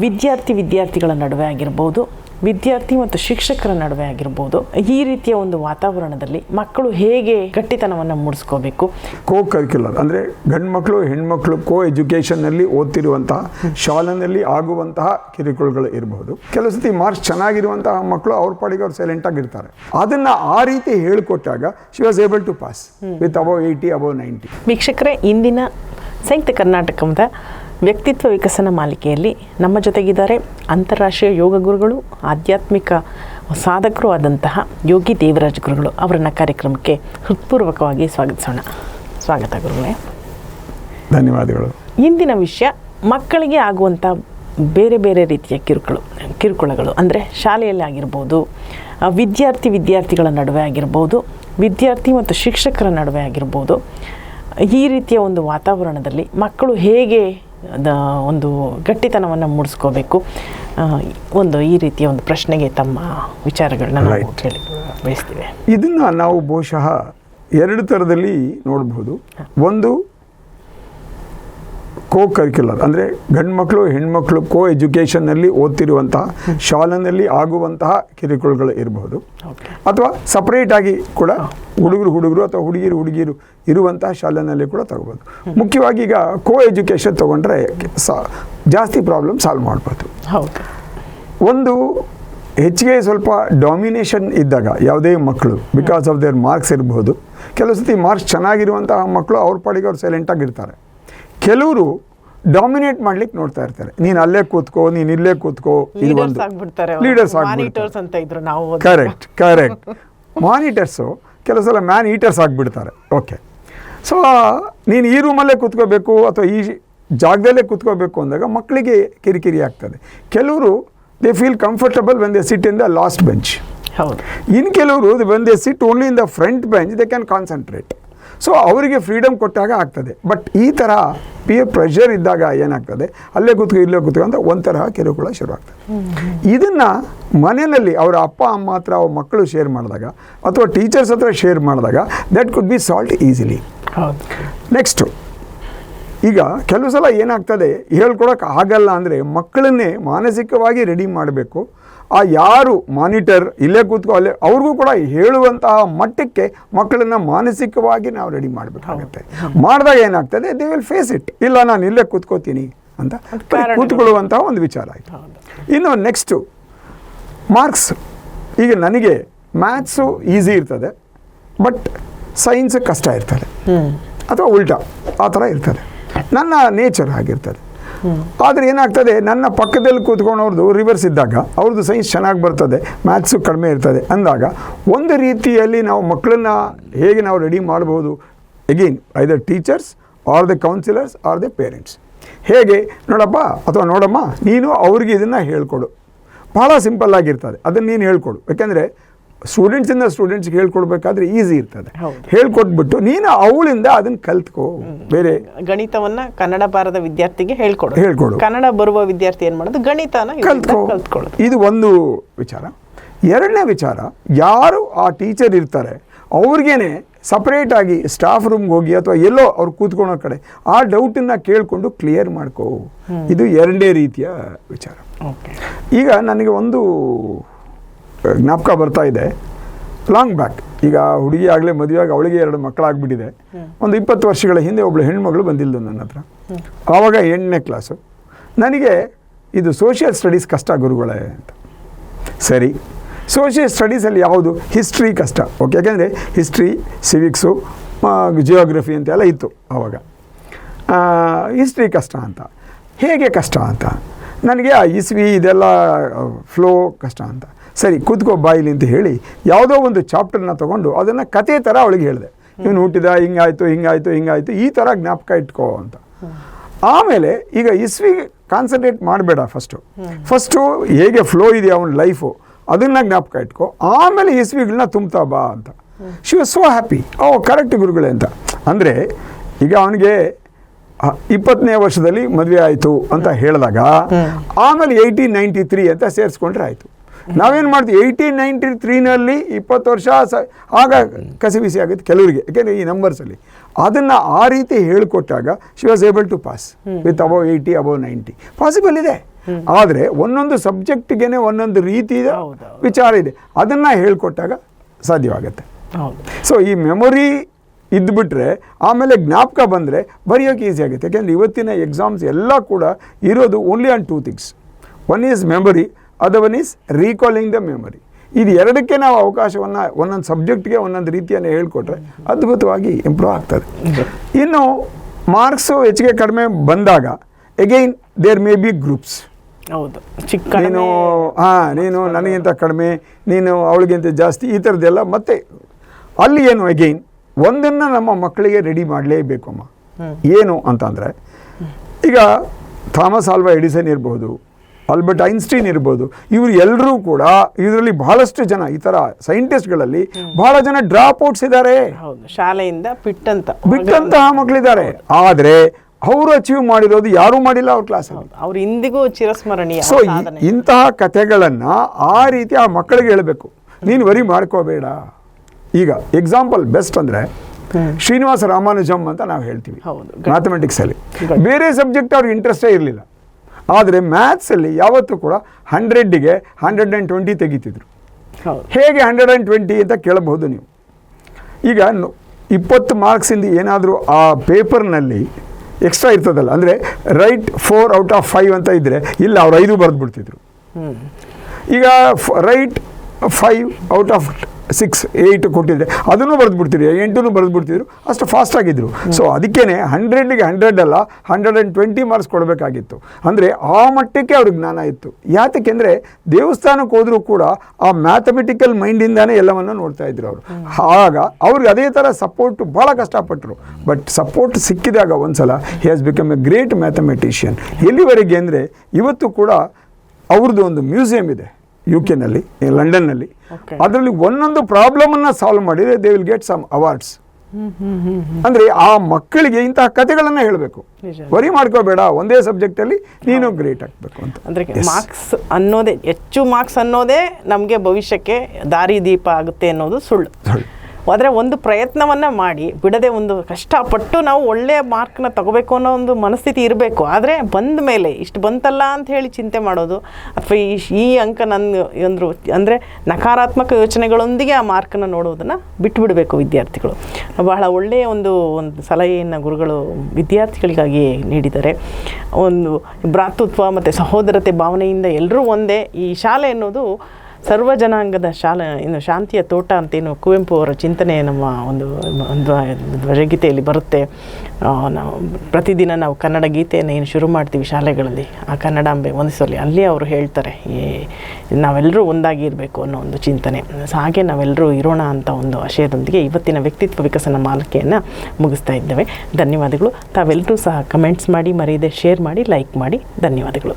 ವಿದ್ಯಾರ್ಥಿ ವಿದ್ಯಾರ್ಥಿಗಳ ನಡುವೆ ಆಗಿರ್ಬೋದು ವಿದ್ಯಾರ್ಥಿ ಮತ್ತು ಶಿಕ್ಷಕರ ನಡುವೆ ಆಗಿರ್ಬೋದು ಈ ರೀತಿಯ ಒಂದು ವಾತಾವರಣದಲ್ಲಿ ಮಕ್ಕಳು ಹೇಗೆ ಗಟ್ಟಿತನವನ್ನು ಮೂಡಿಸ್ಕೋಬೇಕು? ಕೋ ಕರಿಕ್ಯುಲರ್ ಅಂದರೆ ಗಂಡು ಮಕ್ಕಳು ಹೆಣ್ಮಕ್ಳು ಕೋ ಎಜುಕೇಷನ್ನಲ್ಲಿ ಓದ್ತಿರುವಂತಹ ಶಾಲೆಯಲ್ಲಿ ಆಗುವಂತಹ ಕಿರುಕುಳಗಳು ಇರಬಹುದು ಕೆಲವು ಸತಿ ಮಾರ್ಕ್ಸ್ ಚೆನ್ನಾಗಿರುವಂತಹ ಮಕ್ಕಳು ಅವ್ರ ಪಾಡಿಗೆ ಅವ್ರು ಸೈಲೆಂಟ್ ಆಗಿರ್ತಾರೆ ಅದನ್ನು ಆ ರೀತಿ ಹೇಳಿಕೊಟ್ಟಾಗ she was able to pass with above eighty above ninety ವೀಕ್ಷಕರೇ ಇಂದಿನ ಸಂಯುಕ್ತ ಕರ್ನಾಟಕದ ವ್ಯಕ್ತಿತ್ವ ವಿಕಸನ ಮಾಲಿಕೆಯಲ್ಲಿ ನಮ್ಮ ಜೊತೆಗಿದ್ದಾರೆ ಅಂತಾರಾಷ್ಟ್ರೀಯ ಯೋಗ ಗುರುಗಳು ಆಧ್ಯಾತ್ಮಿಕ ಸಾಧಕರು ಆದಂತಹ ಯೋಗಿ ದೇವರಾಜ್ ಗುರುಗಳು. ಅವರನ್ನು ಕಾರ್ಯಕ್ರಮಕ್ಕೆ ಹೃತ್ಪೂರ್ವಕವಾಗಿ ಸ್ವಾಗತಿಸೋಣ. ಸ್ವಾಗತ ಗುರುಗಳೇ. ಧನ್ಯವಾದಗಳು. ಇಂದಿನ ವಿಷಯ ಮಕ್ಕಳಿಗೆ ಆಗುವಂಥ ಬೇರೆ ಬೇರೆ ರೀತಿಯ ಕಿರುಕುಳು ಕಿರುಕುಳಗಳು. ಅಂದರೆ ಶಾಲೆಯಲ್ಲಿ ಆಗಿರ್ಬೋದು ವಿದ್ಯಾರ್ಥಿ ವಿದ್ಯಾರ್ಥಿಗಳ ನಡುವೆ ಆಗಿರ್ಬೋದು ವಿದ್ಯಾರ್ಥಿ ಮತ್ತು ಶಿಕ್ಷಕರ ನಡುವೆ ಆಗಿರ್ಬೋದು ಈ ರೀತಿಯ ಒಂದು ವಾತಾವರಣದಲ್ಲಿ ಮಕ್ಕಳು ಹೇಗೆ ದ- ಒಂದು ಗಟ್ಟಿತನವನ್ನು ಮೂಡಿಸ್ಕೋಬೇಕು. ಒಂದು ಈ ರೀತಿಯ ಒಂದು ಪ್ರಶ್ನೆಗೆ ತಮ್ಮ ವಿಚಾರಗಳನ್ನ ನಾವು ಕೇಳಿ ಬಯಸ್ತೀವಿ. ಇದನ್ನು ನಾವು ಬಹುಶಃ ಎರಡು ಥರದಲ್ಲಿ ನೋಡಬಹುದು. ಒಂದು ಕೋ ಕರಿಕ್ಯುಲರ್ ಅಂದರೆ ಗಂಡು ಮಕ್ಕಳು ಹೆಣ್ಮಕ್ಳು ಕೋ ಎಜುಕೇಷನ್ನಲ್ಲಿ ಓದ್ತಿರುವಂತಹ ಶಾಲೆನಲ್ಲಿ ಆಗುವಂತಹ ಕಿರುಕುಳಗಳು ಇರಬಹುದು ಅಥವಾ ಸಪ್ರೇಟ್ ಆಗಿ ಕೂಡ ಹುಡುಗರು ಹುಡುಗರು ಅಥವಾ ಹುಡುಗಿರು ಹುಡುಗಿರು ಇರುವಂತಹ ಶಾಲೆನಲ್ಲಿ ಕೂಡ ತಗೋಬೋದು. ಮುಖ್ಯವಾಗಿ ಈಗ ಕೋ ಎಜುಕೇಷನ್ ತಗೊಂಡ್ರೆ ಸಾ ಜಾಸ್ತಿ ಪ್ರಾಬ್ಲಮ್ ಸಾಲ್ವ್ ಮಾಡ್ಬೋದು. ಒಂದು ಹೆಚ್ಚಿಗೆ ಸ್ವಲ್ಪ ಡಾಮಿನೇಷನ್ ಇದ್ದಾಗ ಯಾವುದೇ ಮಕ್ಕಳು ಬಿಕಾಸ್ ಆಫ್ ದೇರ್ ಮಾರ್ಕ್ಸ್ ಇರಬಹುದು ಕೆಲವು ಸತಿ ಮಾರ್ಕ್ಸ್ ಚೆನ್ನಾಗಿರುವಂತಹ ಮಕ್ಕಳು ಅವ್ರ ಪಾಡಿಗೆ ಅವ್ರು ಸೈಲೆಂಟಾಗಿರ್ತಾರೆ ಕೆಲವರು ಡಾಮಿನೇಟ್ ಮಾಡ್ಲಿಕ್ಕೆ ನೋಡ್ತಾ ಇರ್ತಾರೆ. ನೀನು ಅಲ್ಲೇ ಕೂತ್ಕೋ ನೀನು ಇಲ್ಲೇ ಕೂತ್ಕೋ ಇದು ಲೀಡರ್ಸ್ ಒಂದು. ಲೀಡರ್ಸ್ ಮಾನಿಟರ್ಸ್ ಅಂತ ಇದ್ರು ನಾವು ಕರೆಕ್ಟ್ ಕರೆಕ್ಟ್ ಮಾನಿಟರ್ಸು ಕೆಲವು ಸಲ ಮ್ಯಾನ್ ಈಟರ್ಸ್ ಆಗಿಬಿಡ್ತಾರೆ. ಓಕೆ ಸೊ ನೀನು ಈ ರೂಮಲ್ಲೇ ಕೂತ್ಕೋಬೇಕು ಅಥವಾ ಈ ಜಾಗದಲ್ಲೇ ಕೂತ್ಕೋಬೇಕು ಅಂದಾಗ ಮಕ್ಕಳಿಗೆ ಕಿರಿಕಿರಿ ಆಗ್ತದೆ. ಕೆಲವರು they feel comfortable when they sit in the last bench ಹೌದು. ಇನ್ನು ಕೆಲವರು when they sit only in the front bench they can concentrate so ಅವರಿಗೆ ಫ್ರೀಡಮ್ ಕೊಟ್ಟಾಗ ಆಗ್ತದೆ. ಬಟ್ ಈ ಥರ ಪಿಯರ್ ಪ್ರೆಷರ್ ಇದ್ದಾಗ ಏನಾಗ್ತದೆ? ಅಲ್ಲೇ ಕೂತ್ಕೊ ಇಲ್ಲೇ ಕೂತ್ಕೊ ಅಂತ ಒಂಥರ ಕಿರುಕುಳ ಶುರು ಆಗ್ತದೆ ಇದನ್ನು ಮನೆಯಲ್ಲಿ ಅವರ ಅಪ್ಪ ಅಮ್ಮ ಹತ್ರ ಅವ್ರ ಮಕ್ಕಳು ಶೇರ್ ಮಾಡಿದಾಗ ಅಥವಾ ಟೀಚರ್ಸ್ ಹತ್ರ ಶೇರ್ ಮಾಡಿದಾಗ that could be solved easily next ಈಗ ಕೆಲವು ಸಲ ಏನಾಗ್ತದೆ? ಹೇಳ್ಕೊಡೋಕೆ ಆಗಲ್ಲ ಅಂದರೆ ಮಕ್ಕಳನ್ನೇ ಮಾನಸಿಕವಾಗಿ ರೆಡಿ ಮಾಡಬೇಕು. ಆ ಯಾರು ಮಾನಿಟರ್ ಇಲ್ಲೇ ಕೂತ್ಕೋ ಅಲ್ಲೇ ಅವ್ರಿಗೂ ಕೂಡ ಹೇಳುವಂತಹ ಮಟ್ಟಕ್ಕೆ ಮಕ್ಕಳನ್ನ ಮಾನಸಿಕವಾಗಿ ನಾವು ರೆಡಿ ಮಾಡಬೇಕಾಗುತ್ತೆ. ಮಾಡಿದಾಗ ಏನಾಗ್ತದೆ? ದೇ ವಿಲ್ ಫೇಸ್ ಇಟ್ ಇಲ್ಲ ನಾನು ಇಲ್ಲೇ ಕೂತ್ಕೋತೀನಿ ಅಂತ ಕೂತ್ಕೊಳ್ಳುವಂತಹ ಒಂದು ವಿಚಾರ ಆಯಿತು. ಇನ್ನು ನೆಕ್ಸ್ಟು ಮಾರ್ಕ್ಸ್ ಈಗ ನನಗೆ ಮ್ಯಾಥ್ಸು ಈಸಿ ಇರ್ತದೆ ಬಟ್ ಸೈನ್ಸ್ ಕಷ್ಟ ಇರ್ತದೆ. ಅಥವಾ ಉಲ್ಟಾ ಆ ಥರ ಇರ್ತದೆ. ನನ್ನ ನೇಚರ್ ಆಗಿರ್ತದೆ ಆದರೆ ಏನಾಗ್ತದೆ, ನನ್ನ ಪಕ್ಕದಲ್ಲಿ ಕೂತ್ಕೊಂಡವ್ರದ್ದು ರಿವರ್ಸ್ ಇದ್ದಾಗ ಅವ್ರದ್ದು ಸೈನ್ಸ್ ಚೆನ್ನಾಗಿ ಬರ್ತದೆ ಮ್ಯಾಥ್ಸು ಕಡಿಮೆ ಇರ್ತದೆ ಅಂದಾಗ, ಒಂದು ರೀತಿಯಲ್ಲಿ ನಾವು ಮಕ್ಕಳನ್ನ ಹೇಗೆ ನಾವು ರೆಡಿ ಮಾಡ್ಬೋದು? Again either teachers or the counsellors or the parents ಹೇಗೆ? ನೋಡಪ್ಪ ಅಥವಾ ನೋಡಮ್ಮ, ನೀನು ಅವ್ರಿಗೆ ಇದನ್ನು ಹೇಳ್ಕೊಡು. ಭಾಳ ಸಿಂಪಲ್ಲಾಗಿರ್ತದೆ ಅದನ್ನು ನೀನು ಹೇಳ್ಕೊಡು. ಯಾಕೆಂದರೆ ಸ್ಟೂಡೆಂಟ್ಸಿಂದ ಸ್ಟೂಡೆಂಟ್ಸ್ಗೆ ಹೇಳ್ಕೊಡ್ಬೇಕಾದ್ರೆ ಈಸಿ ಇರ್ತದೆ. ಹೇಳ್ಕೊಟ್ಬಿಟ್ಟು ನೀನು ಅವಳಿಂದ ಅದನ್ನ ಕಲ್ತ್ಕೋ. ಬೇರೆ ಗಣಿತವನ್ನ ಕನ್ನಡ ಬಾರದ ವಿದ್ಯಾರ್ಥಿಗೆ ಹೇಳ್ಕೊಡು. ಹೇಳ್ಕೊಡು. ಕನ್ನಡ ಬರುವ ವಿದ್ಯಾರ್ಥಿ ಏನ್ ಮಾಡೋದು? ಗಣಿತನ ಕಲ್ತ್ಕೋ. ಇದು ಒಂದು ವಿಚಾರ. ಎರಡನೇ ವಿಚಾರ ಯಾರು ಆ ಟೀಚರ್ ಇರ್ತಾರೆ ಅವ್ರಿಗೇನೆ ಸಪ್ರೇಟಾಗಿ ಸ್ಟಾಫ್ ರೂಮ್ಗೆ ಹೋಗಿ ಅಥವಾ ಎಲ್ಲೋ ಅವ್ರು ಕೂತ್ಕೊಳ್ಳೋ ಕಡೆ ಆ ಡೌಟನ್ನು ಕೇಳಿಕೊಂಡು ಕ್ಲಿಯರ್ ಮಾಡ್ಕೋ. ಇದು ಎರಡನೇ ರೀತಿಯ ವಿಚಾರ. ಓಕೆ. ಈಗ ನನಗೆ ಒಂದು ಜ್ಞಾಪಕ ಬರ್ತಾ ಇದೆ. ಲಾಂಗ್ ಬ್ಯಾಕ್ ಈಗ ಹುಡುಗಿ ಆಗಲೇ ಮದುವೆಯಾಗಿ ಅವಳಿಗೆ ಎರಡು ಮಕ್ಕಳಾಗ್ಬಿಟ್ಟಿದೆ. ಒಂದು ಇಪ್ಪತ್ತು ವರ್ಷಗಳ ಹಿಂದೆ ಒಬ್ಬಳು ಹೆಣ್ಮಗಳು ಬಂದಿಲ್ಲ ನನ್ನ ಹತ್ರ. ಆವಾಗ ಎಂಟನೇ ಕ್ಲಾಸು ನನಗೆ ಇದು ಸೋಷಿಯಲ್ ಸ್ಟಡೀಸ್ ಕಷ್ಟ ಗುರುಗಳೇ ಅಂತ. ಸರಿ. ಸೋಷಿಯಲ್ ಸ್ಟಡೀಸಲ್ಲಿ ಯಾವುದು? ಹಿಸ್ಟ್ರಿ ಕಷ್ಟ. ಓಕೆ ಯಾಕೆಂದರೆ ಹಿಸ್ಟ್ರಿ ಸಿವಿಕ್ಸು ಜಿಯೋಗ್ರಫಿ ಅಂತೆಲ್ಲ ಇತ್ತು ಆವಾಗ. ಹಿಸ್ಟ್ರಿ ಕಷ್ಟ ಅಂತ. ಹೇಗೆ ಕಷ್ಟ ಅಂತ? ನನಗೆ ಆ ಇಸ್ವಿ ಇದೆಲ್ಲ ಫ್ಲೋ ಕಷ್ಟ ಅಂತ. ಸರಿ, ಕೂತ್ಕೋ ಬಾಯಿಲಿ ಅಂತ ಹೇಳಿ ಯಾವುದೋ ಒಂದು ಚಾಪ್ಟರ್ನ ತೊಗೊಂಡು ಅದನ್ನು ಕತೆ ಥರ ಅವಳಿಗೆ ಹೇಳಿದೆ. ಇವನು ಹುಟ್ಟಿದ, ಹಿಂಗಾಯ್ತು ಹಿಂಗಾಯ್ತು ಹಿಂಗಾಯ್ತು, ಈ ಥರ ಜ್ಞಾಪಕ ಇಟ್ಕೋ ಅಂತ. ಆಮೇಲೆ ಈಗ ಇಸ್ವಿಗೆ ಕಾನ್ಸಂಟ್ರೇಟ್ ಮಾಡಬೇಡ ಫಸ್ಟು ಫಸ್ಟು ಹೇಗೆ ಫ್ಲೋ ಇದೆ ಅವನ ಲೈಫು ಅದನ್ನು ಜ್ಞಾಪಕ ಇಟ್ಕೋ. ಆಮೇಲೆ ಇಸ್ವಿಗಳನ್ನ ತುಂಬ್ತಾ ಬಾ ಅಂತ. She was so happy oh correct ಗುರುಗಳೇ ಅಂತ. ಅಂದರೆ ಈಗ ಅವನಿಗೆ ಇಪ್ಪತ್ತನೇ ವರ್ಷದಲ್ಲಿ ಮದುವೆ ಆಯಿತು ಅಂತ ಹೇಳಿದಾಗ, ಆಮೇಲೆ ಏಯ್ಟೀನ್ ನೈಂಟಿ ತ್ರೀ ಅಂತ ಸೇರಿಸ್ಕೊಂಡ್ರೆ ಆಯಿತು. ನಾವೇನು ಮಾಡ್ತೀವಿ? ಏಯ್ಟೀನ್ ನೈಂಟಿ ತ್ರೀನಲ್ಲಿ ಇಪ್ಪತ್ತು ವರ್ಷ ಸ ಆಗ ಕಸಿಬಿಸಿ ಆಗುತ್ತೆ ಕೆಲವರಿಗೆ ಯಾಕೆಂದರೆ ಈ ನಂಬರ್ಸಲ್ಲಿ ಅದನ್ನು ಆ ರೀತಿ ಹೇಳಿಕೊಟ್ಟಾಗ she was able to pass with above eighty above ninety possible ಇದೆ. ಆದರೆ ಒಂದೊಂದು ಸಬ್ಜೆಕ್ಟಿಗೆ ಒಂದೊಂದು ರೀತಿಯ. ವಿಚಾರ ಇದೆ. ಅದನ್ನು ಹೇಳಿಕೊಟ್ಟಾಗ ಸಾಧ್ಯವಾಗುತ್ತೆ. ಸೊ ಈ ಮೆಮೊರಿ ಇದ್ಬಿಟ್ರೆ ಆಮೇಲೆ ಜ್ಞಾಪಕ ಬಂದರೆ ಬರೆಯೋಕೆ ಈಸಿ ಆಗುತ್ತೆ. ಯಾಕೆಂದರೆ ಇವತ್ತಿನ ಎಕ್ಸಾಮ್ಸ್ ಎಲ್ಲ ಕೂಡ ಇರೋದು only on two things one is memory other one is recalling the memory ಇದು ಎರಡಕ್ಕೆ ನಾವು ಅವಕಾಶವನ್ನು ಒಂದೊಂದು ಸಬ್ಜೆಕ್ಟ್ಗೆ ಒಂದೊಂದು ರೀತಿಯನ್ನು ಹೇಳ್ಕೊಟ್ರೆ ಅದ್ಭುತವಾಗಿ ಇಂಪ್ರೂವ್ ಆಗ್ತದೆ. ಇನ್ನು ಮಾರ್ಕ್ಸು ಹೆಚ್ಚಿಗೆ ಕಡಿಮೆ ಬಂದಾಗ again there may be groups ಹೌದು. ಚಿಕ್ಕ ನೀನು ಹಾಂ ನೀನು ನನಗಿಂತ ಕಡಿಮೆ ನೀನು ಅವಳಿಗಿಂತ ಜಾಸ್ತಿ ಈ ಥರದ್ದೆಲ್ಲ ಮತ್ತೆ ಅಲ್ಲಿ ಏನು ಅಗೈನ್ ಒಂದನ್ನು ನಮ್ಮ ಮಕ್ಕಳಿಗೆ ರೆಡಿ ಮಾಡಲೇಬೇಕು ಅಮ್ಮ ಏನು ಅಂತಂದರೆ ಈಗ ಥಾಮಸ್ ಆಲ್ವಾ ಎಡಿಸನ್ ಇರ್ಬೋದು ಆಲ್ಬರ್ಟ್ ಐನ್ಸ್ಟೀನ್ ಇರ್ಬೋದು ಇವರು ಎಲ್ಲರೂ ಕೂಡ ಇದರಲ್ಲಿ ಬಹಳಷ್ಟು ಜನ ಈ ಥರ ಸೈಂಟಿಸ್ಟ್ಗಳಲ್ಲಿ ಬಹಳ ಜನ ಡ್ರಾಪ್ ಔಟ್ಸ್ ಇದ್ದಾರೆ ಶಾಲೆಯಿಂದ ಬಿಟ್ಟಂತ ಬಿಟ್ಟಂತಹ ಮಕ್ಕಳಿದ್ದಾರೆ ಆದರೆ ಅವರು ಅಚೀವ್ ಮಾಡಿರೋದು ಯಾರೂ ಮಾಡಿಲ್ಲ ಅವ್ರ ಕ್ಲಾಸಲ್ಲಿ ಅವ್ರು ಇಂದಿಗೂ ಚಿರಸ್ಮರಣೀಯ ಸೊ ಇಂತಹ ಕಥೆಗಳನ್ನು ಆ ರೀತಿ ಆ ಮಕ್ಕಳಿಗೆ ಹೇಳಬೇಕು. ನೀನು ವರಿ ಮಾಡ್ಕೋಬೇಡ. ಈಗ ಎಕ್ಸಾಂಪಲ್ ಬೆಸ್ಟ್ ಅಂದರೆ ಶ್ರೀನಿವಾಸ ರಾಮಾನುಜಮ್ ಅಂತ ನಾವು ಹೇಳ್ತೀವಿ ಹೌದು. ಮ್ಯಾಥಮೆಟಿಕ್ಸಲ್ಲಿ ಬೇರೆ ಸಬ್ಜೆಕ್ಟ್ ಅವ್ರಿಗೆ ಇಂಟ್ರೆಸ್ಟೇ ಇರಲಿಲ್ಲ. ಆದರೆ ಮ್ಯಾಥ್ಸಲ್ಲಿ ಯಾವತ್ತೂ ಕೂಡ ಹಂಡ್ರೆಡ್ಡಿಗೆ ಹಂಡ್ರೆಡ್ ಆ್ಯಂಡ್ ಟ್ವೆಂಟಿ ತೆಗಿತಿದ್ರು. ಹೇಗೆ ಹಂಡ್ರೆಡ್ ಆ್ಯಂಡ್ ಟ್ವೆಂಟಿ ಅಂತ ಕೇಳಬಹುದು ನೀವು? ಈಗ ಇಪ್ಪತ್ತು ಮಾರ್ಕ್ಸಿಂದ ಏನಾದರೂ ಆ ಪೇಪರ್ನಲ್ಲಿ ಎಕ್ಸ್ಟ್ರಾ ಇರ್ತದಲ್ಲ ಅಂದರೆ right four out of five ಅಂತ ಇದ್ದರೆ ಇಲ್ಲ ಅವ್ರು ಐದು ಬರೆದು ಬಿಡ್ತಿದ್ರು ಈಗ right five out of six eight ಕೊಟ್ಟಿದ್ದೆ ಅದನ್ನು ಬರೆದು ಬಿಡ್ತೀರಿ ಎಂಟು ಬರೆದು ಬಿಡ್ತಿದ್ರು ಅಷ್ಟು ಫಾಸ್ಟ್ ಆಗಿದ್ರು. ಸೊ ಅದಕ್ಕೇ ಹಂಡ್ರೆಡ್ಗೆ ಹಂಡ್ರೆಡ್ ಅಲ್ಲ ಹಂಡ್ರೆಡ್ ಆ್ಯಂಡ್ ಟ್ವೆಂಟಿ ಮಾರ್ಕ್ಸ್ ಕೊಡಬೇಕಾಗಿತ್ತು. ಅಂದರೆ ಆ ಮಟ್ಟಕ್ಕೆ ಅವ್ರಿಗೆ ಜ್ಞಾನ ಇತ್ತು. ಯಾತಕ್ಕೆಂದರೆ ದೇವಸ್ಥಾನಕ್ಕೆ ಹೋದರೂ ಕೂಡ ಆ ಮ್ಯಾಥಮೆಟಿಕಲ್ ಮೈಂಡಿಂದಾನೇ ಎಲ್ಲವನ್ನು ನೋಡ್ತಾ ಇದ್ರು ಅವರು. ಆಗ ಅವ್ರಿಗೆ ಅದೇ ಥರ ಸಪೋರ್ಟ್ ಭಾಳ ಕಷ್ಟಪಟ್ಟರು ಬಟ್ ಸಪೋರ್ಟ್ ಸಿಕ್ಕಿದಾಗ ಒಂದ್ಸಲ he has become a great mathematician ಎಲ್ಲಿವರೆಗೆ ಅಂದರೆ ಇವತ್ತು ಕೂಡ ಅವ್ರದ್ದು ಒಂದು ಮ್ಯೂಸಿಯಂ ಇದೆ. ಯು ಕೆನಲ್ಲಿ ಲಂಡನ್ನಲ್ಲಿ. ಅದರಲ್ಲಿ ಒಂದೊಂದು ಪ್ರಾಬ್ಲಮನ್ನು ಸಾಲ್ವ್ ಮಾಡಿದರೆ they will get some awards ಅಂದರೆ ಆ ಮಕ್ಕಳಿಗೆ ಇಂತಹ ಕಥೆಗಳನ್ನು ಹೇಳಬೇಕು. ವರಿ ಮಾಡ್ಕೋಬೇಡ ಒಂದೇ ಸಬ್ಜೆಕ್ಟಲ್ಲಿ ನೀನು ಗ್ರೇಟ್ ಆಗಬೇಕು ಅಂತ. ಅಂದರೆ ಮಾರ್ಕ್ಸ್ ಅನ್ನೋದೇ ಹೆಚ್ಚು ಮಾರ್ಕ್ಸ್ ಅನ್ನೋದೇ ನಮಗೆ ಭವಿಷ್ಯಕ್ಕೆ ದಾರಿ ದೀಪ ಆಗುತ್ತೆ ಅನ್ನೋದು ಸುಳ್ಳು. ಸುಳ್ಳು. ಆದರೆ ಒಂದು ಪ್ರಯತ್ನವನ್ನು ಮಾಡಿ ಬಿಡದೆ ಒಂದು ಕಷ್ಟಪಟ್ಟು ನಾವು ಒಳ್ಳೆಯ ಮಾರ್ಕ್ನ ತಗೋಬೇಕು ಅನ್ನೋ ಒಂದು ಮನಸ್ಥಿತಿ ಇರಬೇಕು. ಆದರೆ ಬಂದ ಮೇಲೆ ಇಷ್ಟು ಬಂತಲ್ಲ ಅಂತ ಹೇಳಿ ಚಿಂತೆ ಮಾಡೋದು ಅಥವಾ ಈ ಈ ಅಂಕ ನನ್ನ ಅಂದರು, ಅಂದರೆ ನಕಾರಾತ್ಮಕ ಯೋಚನೆಗಳೊಂದಿಗೆ ಆ ಮಾರ್ಕನ್ನು ನೋಡೋದನ್ನು ಬಿಟ್ಟುಬಿಡಬೇಕು ವಿದ್ಯಾರ್ಥಿಗಳು. ಬಹಳ ಒಳ್ಳೆಯ ಒಂದು ಒಂದು ಸಲಹೆಯನ್ನು ಗುರುಗಳು ವಿದ್ಯಾರ್ಥಿಗಳಿಗಾಗಿ ನೀಡಿದ್ದಾರೆ. ಒಂದು ಭ್ರಾತೃತ್ವ ಮತ್ತು ಸಹೋದರತೆ ಭಾವನೆಯಿಂದ ಎಲ್ಲರೂ ಒಂದೇ. ಈ ಶಾಲೆ ಅನ್ನೋದು ಸರ್ವ ಜನಾಂಗದ ಶಾಲೆ, ಇನ್ನು ಶಾಂತಿಯ ತೋಟ ಅಂತೇನು ಕುವೆಂಪು ಅವರ ಚಿಂತನೆ ನಮ್ಮ ಒಂದು ಒಂದು ಧ್ವಜಗೀತೆಯಲ್ಲಿ ಬರುತ್ತೆ. ನಾವು ಪ್ರತಿದಿನ ನಾವು ಕನ್ನಡ ಗೀತೆಯನ್ನು ಏನು ಶುರು ಮಾಡ್ತೀವಿ ಶಾಲೆಗಳಲ್ಲಿ, ಆ ಕನ್ನಡಾಂಬೆ ಒಂದಿಸಲಿ ಅಲ್ಲಿ ಅವರು ಹೇಳ್ತಾರೆ ಈ ನಾವೆಲ್ಲರೂ ಒಂದಾಗಿ ಇರಬೇಕು ಅನ್ನೋ ಒಂದು ಚಿಂತನೆ. ಹಾಗೆ ನಾವೆಲ್ಲರೂ ಇರೋಣ ಅಂತ ಒಂದು ಆಶಯದೊಂದಿಗೆ ಇವತ್ತಿನ ವ್ಯಕ್ತಿತ್ವ ವಿಕಸನ ಮಾಲಿಕೆಯನ್ನು ಮುಗಿಸ್ತಾ ಇದ್ದೇವೆ. ಧನ್ಯವಾದಗಳು. ತಾವೆಲ್ಲರೂ ಸಹ ಕಮೆಂಟ್ಸ್ ಮಾಡಿ, ಮರೆಯದೆ ಶೇರ್ ಮಾಡಿ ಲೈಕ್ ಮಾಡಿ. ಧನ್ಯವಾದಗಳು.